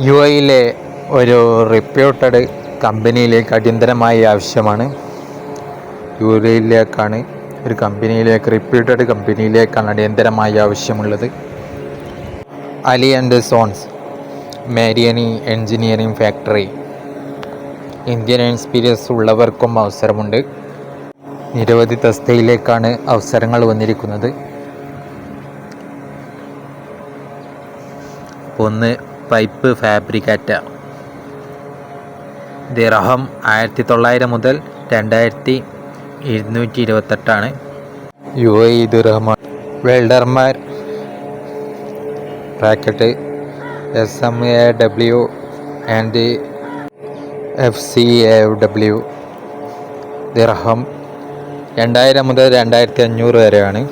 U എയിലെ ഒരു റിപ്യൂട്ടഡ് കമ്പനിയിലേക്ക് അടിയന്തരമായി ആവശ്യമാണ്. യു എയിലേക്കാണ് ഒരു കമ്പനിയിലേക്ക് റിപ്യൂട്ടഡ് കമ്പനിയിലേക്കാണ് അടിയന്തരമായി ആവശ്യമുള്ളത്. അലി ആൻഡ് സോൺസ് മേരിയനി എൻജിനീയറിംഗ് ഫാക്ടറി. ഇന്ത്യൻ എക്സ്പീരിയൻസ് ഉള്ളവർക്കും അവസരമുണ്ട്. നിരവധി തസ്തയിലേക്കാണ് അവസരങ്ങൾ വന്നിരിക്കുന്നത്. ഒന്ന് പൈപ്പ് ഫാബ്രിക്കാറ്റ. ദിറഹം ആയിരത്തി തൊള്ളായിരം മുതൽ രണ്ടായിരത്തി ഇരുന്നൂറ്റി ഇരുപത്തെട്ടാണ് യു എ ദിറഹമാണ് വെൽഡർമാർ. Bracket. S M A W and F C A W. ദിർഹം രണ്ടായിരം മുതൽ രണ്ടായിരത്തി അഞ്ഞൂറ് വരെയാണ്.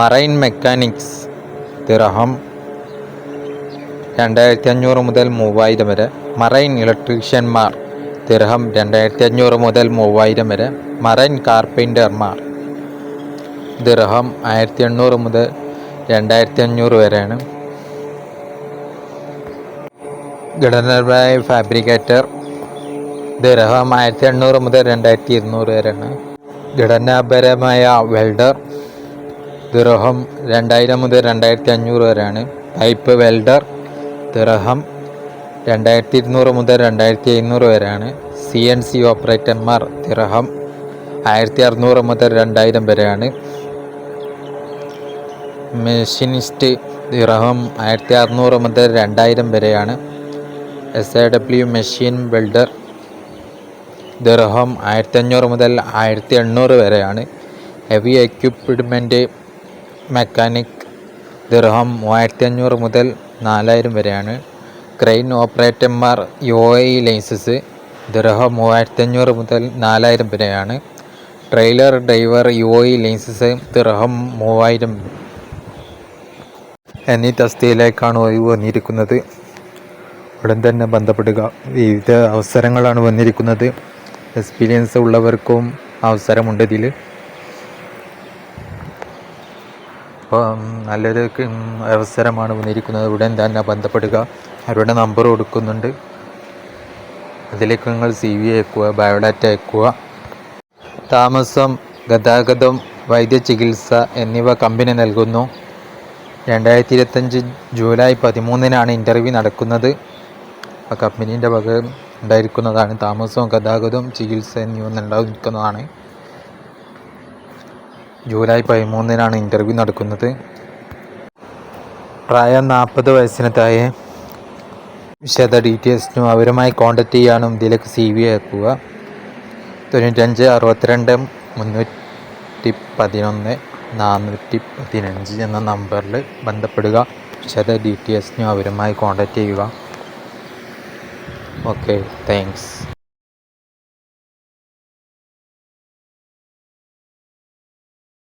Marine mechanics. ദിർഹം രണ്ടായിരത്തി അഞ്ഞൂറ് മുതൽ മൂവായിരം വരെ മറൈൻ ഇലക്ട്രീഷ്യന്മാർ. ദിർഹം രണ്ടായിരത്തി അഞ്ഞൂറ് മുതൽ മൂവായിരം വരെ മറൈൻ കാർപ്പന്റർമാർ ദിർഹം ആയിരത്തി എണ്ണൂറ് മുതൽ രണ്ടായിരത്തി അഞ്ഞൂറ് വരെയാണ്. ഘടനപരമായ ഫാബ്രിക്കേറ്റർ. ദിർഹം ആയിരത്തി എണ്ണൂറ് മുതൽ രണ്ടായിരത്തി ഇരുന്നൂറ് വരെയാണ്. ഘടനാപരമായ വെൽഡർ. ദിർഹം രണ്ടായിരം മുതൽ രണ്ടായിരത്തി അഞ്ഞൂറ് വരെയാണ്. Pipe welder. ദിർഹം രണ്ടായിരത്തി ഇരുന്നൂറ് മുതൽ രണ്ടായിരത്തി എഴുന്നൂറ് വരെയാണ്. സി എൻ സി ഓപ്പറേറ്റർമാർ ദിർഹം ആയിരത്തി അറുന്നൂറ് മുതൽ രണ്ടായിരം വരെയാണ്. മെഷീനിസ്റ്റ് ദിർഹം ആയിരത്തി അറുന്നൂറ് മുതൽ രണ്ടായിരം വരെയാണ്. S A W machine builder ദിർഹം ആയിരത്തി അഞ്ഞൂറ് മുതൽ ആയിരത്തി എണ്ണൂറ് വരെയാണ്. ഹെവി എക്യുപ്മെന്റ് മെക്കാനിക് ദിർഹം മൂവായിരത്തി അഞ്ഞൂറ് മുതൽ നാലായിരം വരെയാണ്. ക്രെയിൻ ഓപ്പറേറ്റർമാർ യു എ ഇ ലൈസൻസ് ദിർഹം മൂവായിരത്തി അഞ്ഞൂറ് മുതൽ നാലായിരം വരെയാണ്. Trailer driver U A E licence dirham മൂവായിരം എന്നീ തസ്തിയിലേക്കാണ് ഒഴിവ് വന്നിരിക്കുന്നത്. ഉടൻ തന്നെ ബന്ധപ്പെടുക. വിവിധ അവസരങ്ങളാണ് വന്നിരിക്കുന്നത്. എക്സ്പീരിയൻസ് ഉള്ളവർക്കും അവസരമുണ്ട് ഇതിൽ അപ്പം നല്ലൊരു അവസരമാണ് വന്നിരിക്കുന്നത്. ഉടൻ തന്നെ ബന്ധപ്പെടുക. അവരുടെ നമ്പർ കൊടുക്കുന്നുണ്ട്. അതിലേക്ക് നിങ്ങൾ സി വി അയക്കുക ബയോഡാറ്റ അയക്കുക. താമസം ഗതാഗതം വൈദ്യചികിത്സ എന്നിവ കമ്പനി നൽകുന്നു. രണ്ടായിരത്തി ഇരുപത്തഞ്ച് ജൂലൈ പതിമൂന്നിനാണ് ഇന്റർവ്യൂ നടക്കുന്നത്. ആ കമ്പനീന്റെ വക ഉണ്ടായിരിക്കുന്നതാണ്. താമസവും ഗതാഗതവും ചികിത്സ എന്നിവ ഉണ്ടായിരിക്കുന്നതാണ്. ജൂലൈ പതിമൂന്നിനാണ് ഇന്റർവ്യൂ നടക്കുന്നത്. പ്രായം നാൽപ്പത് വയസ്സിന് താഴെ വിശദ ഡീറ്റെയിൽസിനും അവരുമായി കോൺടാക്റ്റ് ചെയ്യാനും ഇതിലേക്ക് സി വി അയക്കുക. തൊണ്ണൂറ്റഞ്ച് അറുപത്തിരണ്ട് മുന്നൂറ്റി പതിനൊന്ന് നാനൂറ്റി പതിനഞ്ച് എന്ന നമ്പറിൽ ബന്ധപ്പെടുക. വിശദ ഡീറ്റെയിൽസിനും അവരുമായി കോൺടാക്റ്റ് ചെയ്യുക. Okay thanks